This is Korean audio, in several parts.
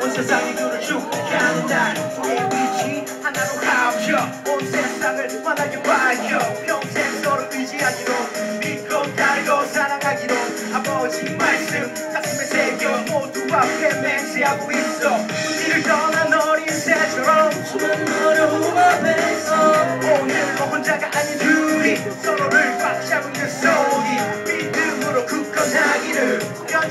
온 세상이 눈을 축복하는 날. 우리의 빛이 하나로 합쳐 온 세상을 환하게 밝혀 평생 서로 의지하기로 믿고 따르고 사랑하기로. 아버지 말씀 가슴에 새겨 모두 앞에 맹세하고 있어. 우리를 떠난 어린 새처럼 수많은 어려움 앞에서 오늘도 혼자가 아닌 둘이 서로를 박잡는 소리 믿음으로 굳건하기를. 않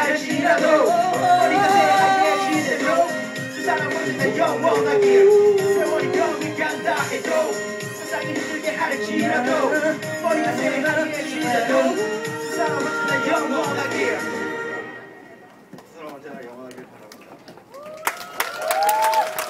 할지라도 머리가 새하게 지대로 두 사람 언제나 영원하길 세월이 변해간다 해도 세상이 힘들게 할지라도